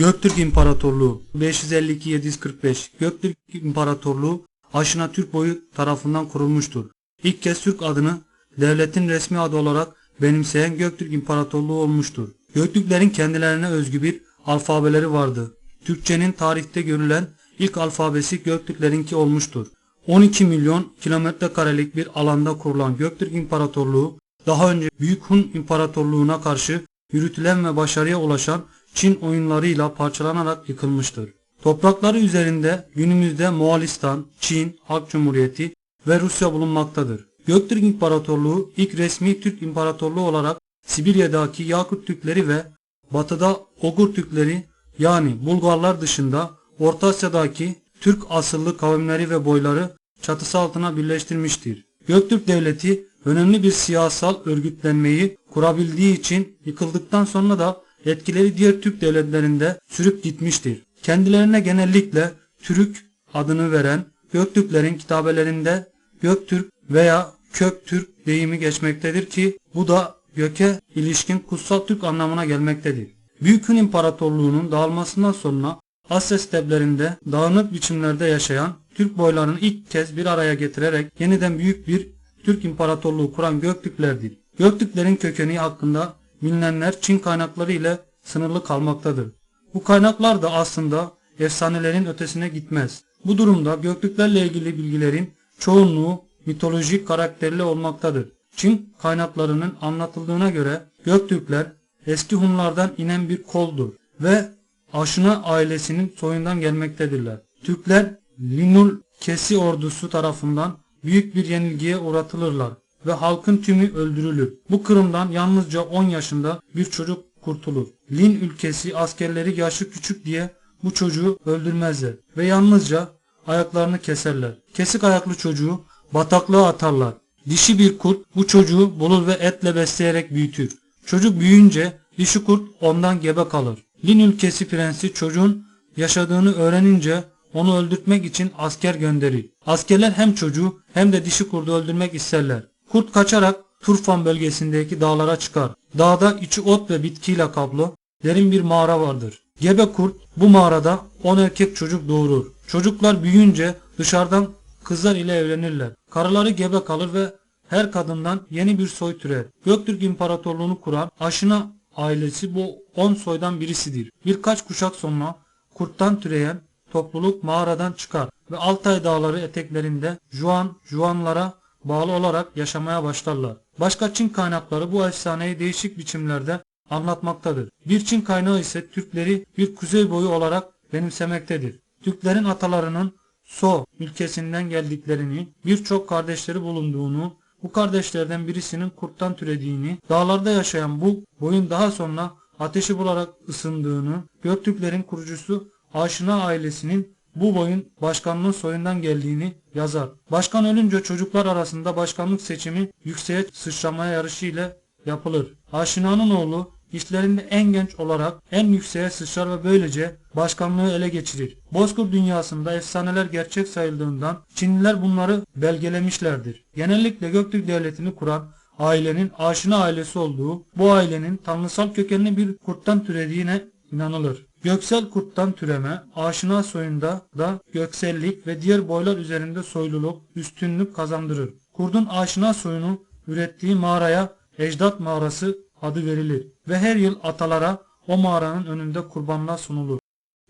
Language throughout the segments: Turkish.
Göktürk İmparatorluğu 552-745 Göktürk İmparatorluğu Aşina Türk boyu tarafından kurulmuştur. İlk kez Türk adını devletin resmi adı olarak benimseyen Göktürk İmparatorluğu olmuştur. Göktürklerin kendilerine özgü bir alfabeleri vardı. Türkçenin tarihte görülen ilk alfabesi Göktürklerinki olmuştur. 12 milyon kilometre karelik bir alanda kurulan Göktürk İmparatorluğu daha önce Büyük Hun İmparatorluğu'na karşı yürütülen ve başarıya ulaşan Çin oyunlarıyla parçalanarak yıkılmıştır. Toprakları üzerinde günümüzde Moğolistan, Çin Halk Cumhuriyeti ve Rusya bulunmaktadır. Göktürk İmparatorluğu ilk resmi Türk İmparatorluğu olarak Sibirya'daki Yakut Türkleri ve batıda Ogur Türkleri yani Bulgarlar dışında Orta Asya'daki Türk asıllı kavimleri ve boyları çatısı altına birleştirmiştir. Göktürk Devleti önemli bir siyasal örgütlenmeyi kurabildiği için yıkıldıktan sonra da etkileri diğer Türk devletlerinde sürüp gitmiştir. Kendilerine genellikle Türk adını veren Göktürklerin kitabelerinde Göktürk veya Köktürk deyimi geçmektedir ki bu da göke ilişkin kutsal Türk anlamına gelmektedir. Büyük Hun İmparatorluğu'nun dağılmasından sonra Asya steplerinde dağınık biçimlerde yaşayan Türk boylarını ilk kez bir araya getirerek yeniden büyük bir Türk İmparatorluğu kuran Göktürklerdir. Göktürklerin kökeni hakkında bilinenler Çin kaynakları ile sınırlı kalmaktadır. Bu kaynaklar da aslında efsanelerin ötesine gitmez. Bu durumda Göktürklerle ilgili bilgilerin çoğunluğu mitolojik karakterli olmaktadır. Çin kaynaklarının anlatıldığına göre Göktürkler eski Hunlardan inen bir koldur ve Aşına ailesinin soyundan gelmektedirler. Türkler Linul Kesi ordusu tarafından büyük bir yenilgiye uğratılırlar ve halkın tümü öldürülür. Bu kırımdan yalnızca 10 yaşında bir çocuk kurtulur. Lin ülkesi askerleri yaşı küçük diye bu çocuğu öldürmezler ve yalnızca ayaklarını keserler. Kesik ayaklı çocuğu bataklığa atarlar. Dişi bir kurt bu çocuğu bulur ve etle besleyerek büyütür. Çocuk büyüyünce dişi kurt ondan gebe kalır. Lin ülkesi prensi çocuğun yaşadığını öğrenince onu öldürtmek için asker gönderir. Askerler hem çocuğu hem de dişi kurdu öldürmek isterler. Kurt kaçarak Turfan bölgesindeki dağlara çıkar. Dağda içi ot ve bitkiyle kaplı derin bir mağara vardır. Gebe kurt bu mağarada 10 erkek çocuk doğurur. Çocuklar büyüyünce dışarıdan kızlar ile evlenirler. Karıları gebe kalır ve her kadından yeni bir soy türer. Göktürk İmparatorluğunu kuran Aşina ailesi bu 10 soydan birisidir. Birkaç kuşak sonra kurttan türeyen topluluk mağaradan çıkar ve Altay dağları eteklerinde Juan, Juanlara bağlı olarak yaşamaya başlarlar. Başka Çin kaynakları bu efsaneyi değişik biçimlerde anlatmaktadır. Bir Çin kaynağı ise Türkleri bir kuzey boyu olarak benimsemektedir. Türklerin atalarının So ülkesinden geldiklerini, birçok kardeşleri bulunduğunu, bu kardeşlerden birisinin kurttan türediğini, dağlarda yaşayan bu boyun daha sonra ateşi bularak ısındığını, Göktürklerin kurucusu Aşina ailesinin bu boyun başkanlığın soyundan geldiğini yazar. Başkan ölünce çocuklar arasında başkanlık seçimi yükseğe sıçramaya yarışı ile yapılır. Aşina'nın oğlu işlerinde en genç olarak en yükseğe sıçrar ve böylece başkanlığı ele geçirir. Bozkır dünyasında efsaneler gerçek sayıldığından Çinliler bunları belgelemişlerdir. Genellikle Göktürk devletini kuran ailenin aşina ailesi olduğu, bu ailenin tanrısal kökenli bir kurttan türediğine inanılır. Göksel kurttan türeme, aşina soyunda da göksellik ve diğer boylar üzerinde soyluluk, üstünlük kazandırır. Kurdun aşina soyunu ürettiği mağaraya Ecdat Mağarası adı verilir ve her yıl atalara o mağaranın önünde kurbanlar sunulur.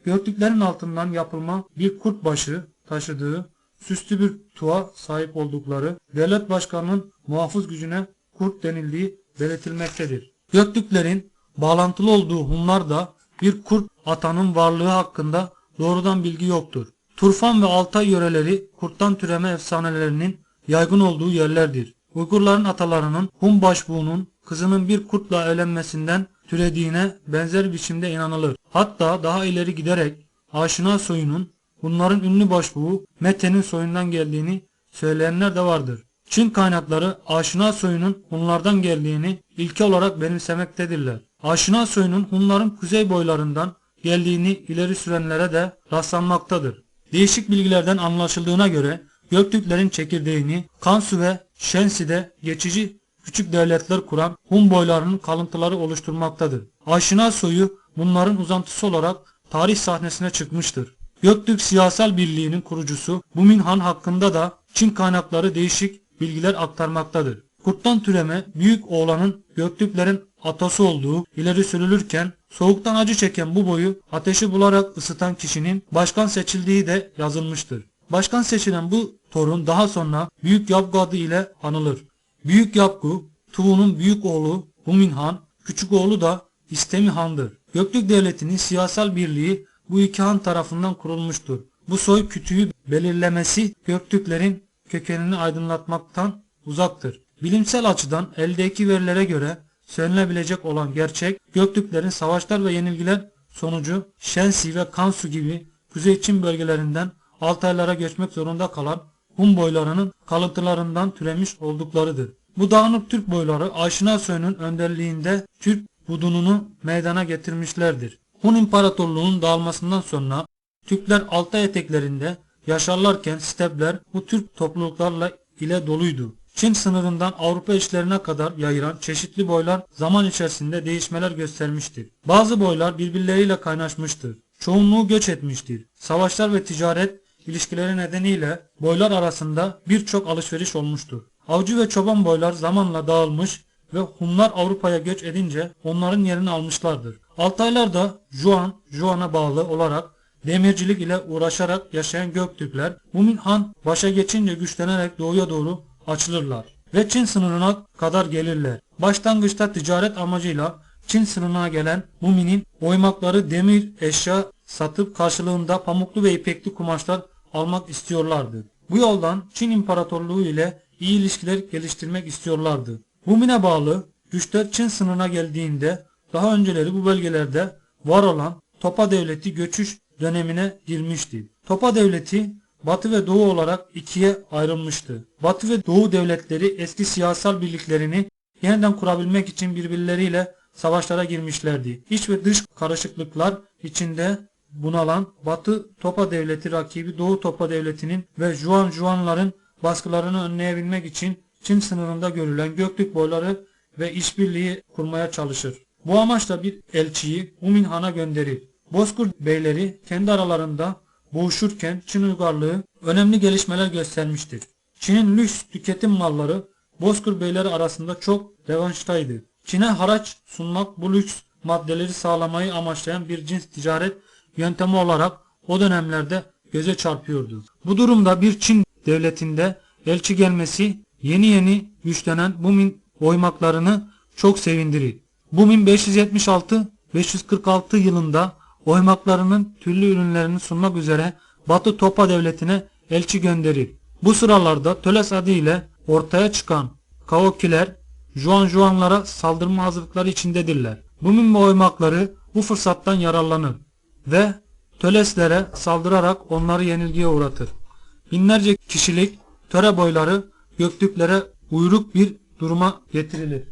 Göktüklerin altından yapılma bir kurt başı taşıdığı süslü bir tuğa sahip oldukları devlet başkanının muhafız gücüne kurt denildiği belirtilmektedir. Göktürklerin bağlantılı olduğu Hunlar da bir kurt atanın varlığı hakkında doğrudan bilgi yoktur. Turfan ve Altay yöreleri kurttan türeme efsanelerinin yaygın olduğu yerlerdir. Uygurların atalarının Hun başbuğunun kızının bir kurtla evlenmesinden türediğine benzer biçimde inanılır. Hatta daha ileri giderek aşina soyunun bunların ünlü başbuğu Mete'nin soyundan geldiğini söyleyenler de vardır. Çin kaynakları aşina soyunun Hunlardan geldiğini ilke olarak benimsemektedirler. Aşina soyunun Hunların kuzey boylarından geldiğini ileri sürenlere de rastlanmaktadır. Değişik bilgilerden anlaşıldığına göre Göktürklerin çekirdeğini Kansu ve Şensi'de geçici küçük devletler kuran Hun boylarının kalıntıları oluşturmaktadır. Aşina soyu bunların uzantısı olarak tarih sahnesine çıkmıştır. Göktürk Siyasal Birliği'nin kurucusu Bumin Han hakkında da Çin kaynakları değişik bilgiler aktarmaktadır. Kurttan türeme büyük oğlanın Göktürklerin atası olduğu ileri sürülürken soğuktan acı çeken bu boyu ateşi bularak ısıtan kişinin başkan seçildiği de yazılmıştır. Başkan seçilen bu torun daha sonra Büyük Yapgu adı ile anılır. Büyük Yapgu, Tuğ'un büyük oğlu Bumin Han, küçük oğlu da İstemi Han'dır. Göktürk Devleti'nin siyasal birliği bu iki han tarafından kurulmuştur. Bu soy kütüğü belirlemesi Göktürklerin kökenini aydınlatmaktan uzaktır. Bilimsel açıdan eldeki verilere göre söylenebilecek olan gerçek Göktürklerin savaşlar ve yenilgiler sonucu Şensi ve Kansu gibi Kuzey Çin bölgelerinden Altaylara göçmek zorunda kalan Hun boylarının kalıntılarından türemiş olduklarıdır. Bu dağınık Türk boyları Aşina Soy'un önderliğinde Türk budununu meydana getirmişlerdir. Hun İmparatorluğu'nun dağılmasından sonra Türkler Altay eteklerinde yaşarlarken stepler bu Türk topluluklarla ile doluydu. Çin sınırından Avrupa içlerine kadar yayılan çeşitli boylar zaman içerisinde değişmeler göstermiştir. Bazı boylar birbirleriyle kaynaşmıştır. Çoğunluğu göç etmiştir. Savaşlar ve ticaret ilişkileri nedeniyle boylar arasında birçok alışveriş olmuştur. Avcı ve çoban boylar zamanla dağılmış ve Hunlar Avrupa'ya göç edince onların yerini almışlardır. Altaylar da Juan, Juan'a bağlı olarak demircilik ile uğraşarak yaşayan Göktürkler Mumin Han başa geçince güçlenerek doğuya doğru açılırlar ve Çin sınırına kadar gelirler. Başlangıçta ticaret amacıyla Çin sınırına gelen Mumin'in oymakları demir eşya satıp karşılığında pamuklu ve ipekli kumaşlar almak istiyorlardı. Bu yoldan Çin İmparatorluğu ile iyi ilişkiler geliştirmek istiyorlardı. Mumin'e bağlı güçler Çin sınırına geldiğinde daha önceleri bu bölgelerde var olan Topa Devleti göçüş dönemine girmişti. Topa Devleti Batı ve Doğu olarak ikiye ayrılmıştı. Batı ve Doğu devletleri eski siyasal birliklerini yeniden kurabilmek için birbirleriyle savaşlara girmişlerdi. İç ve dış karışıklıklar içinde bunalan Batı Topa Devleti rakibi Doğu Topa Devleti'nin ve Juan Juanların baskılarını önleyebilmek için Çin sınırında görülen Göktürk boyları ve işbirliği kurmaya çalışır. Bu amaçla bir elçiyi Umin Han'a gönderir. Bozkurt beyleri kendi aralarında boğuşurken Çin uygarlığı önemli gelişmeler göstermiştir. Çin'in lüks tüketim malları Bozkır beyleri arasında çok revanştaydı. Çin'e haraç sunmak bu lüks maddeleri sağlamayı amaçlayan bir cins ticaret yöntemi olarak o dönemlerde göze çarpıyordu. Bu durumda bir Çin devletinde elçi gelmesi yeni yeni güçlenen Bumin oymaklarını çok sevindirir. Bumin 576-546 yılında oymaklarının türlü ürünlerini sunmak üzere Batı Topa devletine elçi gönderir. Bu sıralarda Töles adı ile ortaya çıkan Kaokiler Juan Juanlara saldırma hazırlıkları içindedirler. Bumin ve oymakları bu fırsattan yararlanır ve Töleslere saldırarak onları yenilgiye uğratır. Binlerce kişilik töre boyları Göktürklere uyruk bir duruma getirilir.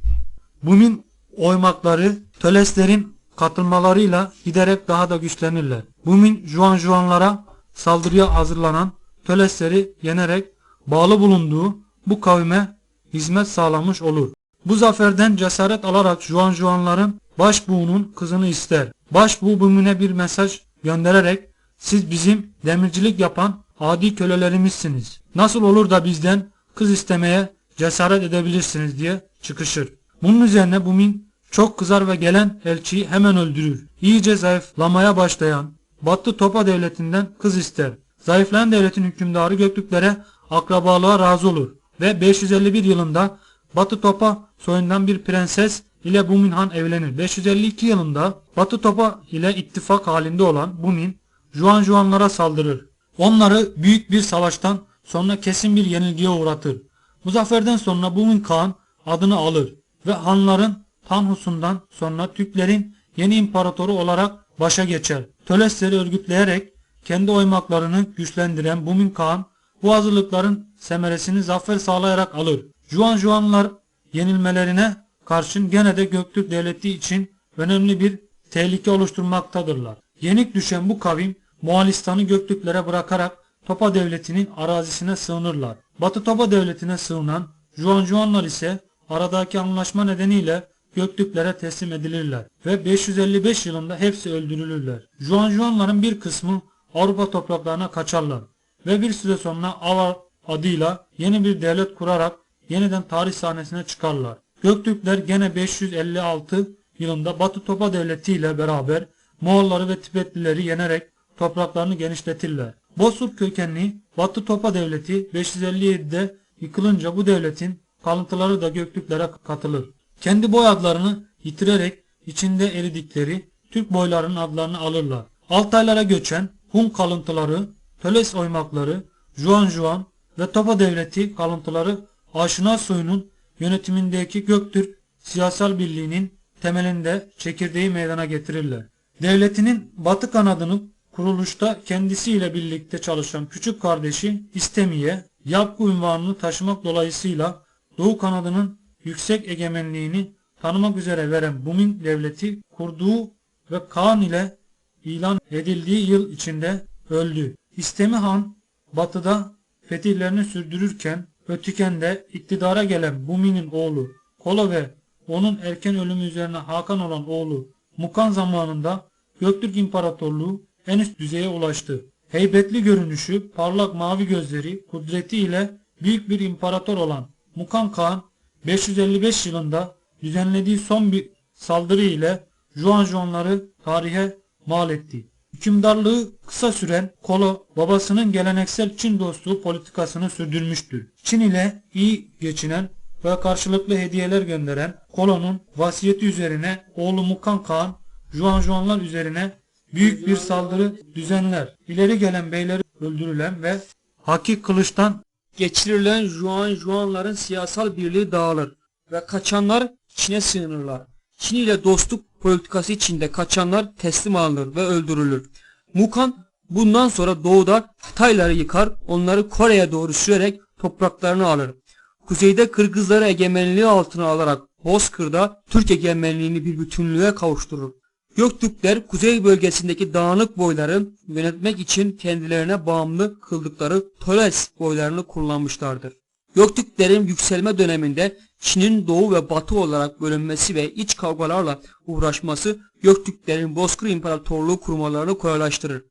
Bumin oymakları Töleslerin katılmalarıyla giderek daha da güçlenirler. Bumin Juan Juanlara saldırıya hazırlanan Tölesleri yenerek bağlı bulunduğu bu kavme hizmet sağlamış olur. Bu zaferden cesaret alarak Juan Juanların başbuğunun kızını ister. Başbuğ Bumin'e bir mesaj göndererek siz bizim demircilik yapan adi kölelerimizsiniz. Nasıl olur da bizden kız istemeye cesaret edebilirsiniz diye çıkışır. Bunun üzerine Bumin çok kızar ve gelen elçiyi hemen öldürür. İyice zayıflamaya başlayan Batı Topa devletinden kız ister. Zayıflayan devletin hükümdarı Göktürklere akrabalığa razı olur ve 551 yılında Batı Topa soyundan bir prenses ile Bumin Han evlenir. 552 yılında Batı Topa ile ittifak halinde olan Bumin, Juan Juanlara saldırır. Onları büyük bir savaştan sonra kesin bir yenilgiye uğratır. Bu zaferden sonra Bumin Kağan adını alır ve Hanların Tanhusundan sonra Türklerin yeni imparatoru olarak başa geçer. Tölesleri örgütleyerek kendi oymaklarını güçlendiren Bumin Kağan bu hazırlıkların semeresini zafer sağlayarak alır. Juan Juanlar yenilmelerine karşın gene de Göktürk devleti için önemli bir tehlike oluşturmaktadırlar. Yenik düşen bu kavim Moğolistan'ı Göktürklere bırakarak Topa devletinin arazisine sığınırlar. Batı Topa devletine sığınan Juan Juanlar ise aradaki anlaşma nedeniyle Göktürklere teslim edilirler ve 555 yılında hepsi öldürülürler. Juan Juanların bir kısmı Avrupa topraklarına kaçarlar ve bir süre sonra Avar adıyla yeni bir devlet kurarak yeniden tarih sahnesine çıkarlar. Göktürkler gene 556 yılında Batı Topa Devleti ile beraber Moğolları ve Tibetlileri yenerek topraklarını genişletirler. Bozkurt kökenli Batı Topa Devleti 557'de yıkılınca bu devletin kalıntıları da Göktürklere katılır. Kendi boy adlarını yitirerek içinde eridikleri Türk boylarının adlarını alırlar. Altaylara göçen Hun kalıntıları, Töles oymakları, Juan Juan ve Topa Devleti kalıntıları Aşina soyunun yönetimindeki Göktürk siyasal birliğinin temelinde çekirdeği meydana getirirler. Devletinin batı kanadını kuruluşta kendisiyle birlikte çalışan küçük kardeşi İstemiye, Yapku unvanını taşımak dolayısıyla Doğu kanadının yüksek egemenliğini tanımak üzere veren Bumin devleti kurduğu ve Kaan ile ilan edildiği yıl içinde öldü. İstemi Han batıda fetihlerini sürdürürken Ötüken'de iktidara gelen Bumi'nin oğlu Kolo ve onun erken ölümü üzerine Hakan olan oğlu Mukan zamanında Göktürk İmparatorluğu en üst düzeye ulaştı. Heybetli görünüşü, parlak mavi gözleri, kudreti ile büyük bir imparator olan Mukan Kağan 555 yılında düzenlediği son bir saldırı ile Juan Juanları tarihe mal etti. Hükümdarlığı kısa süren Kolo babasının geleneksel Çin dostluğu politikasını sürdürmüştür. Çin ile iyi geçinen ve karşılıklı hediyeler gönderen Kolo'nun vasiyeti üzerine oğlu Mukan Kağan Juan Juanlar üzerine büyük bir saldırı düzenler. İleri gelen beyleri öldürülen ve Haki Kılıç'tan Geçirilen Juan Juanların siyasal birliği dağılır ve kaçanlar Çin'e sığınırlar. Çin ile dostluk politikası içinde kaçanlar teslim alınır ve öldürülür. Mukan bundan sonra doğuda Hatayları yıkar, onları Kore'ye doğru sürerek topraklarını alır. Kuzeyde Kırgızları egemenliği altına alarak Bozkır'da Türk egemenliğini bir bütünlüğe kavuşturur. Göktürkler kuzey bölgesindeki dağınık boyları yönetmek için kendilerine bağımlı kıldıkları Toles boylarını kullanmışlardır. Göktürklerin yükselme döneminde Çin'in doğu ve batı olarak bölünmesi ve iç kavgalarla uğraşması Göktürklerin Bozkır İmparatorluğu kurmalarını kolaylaştırır.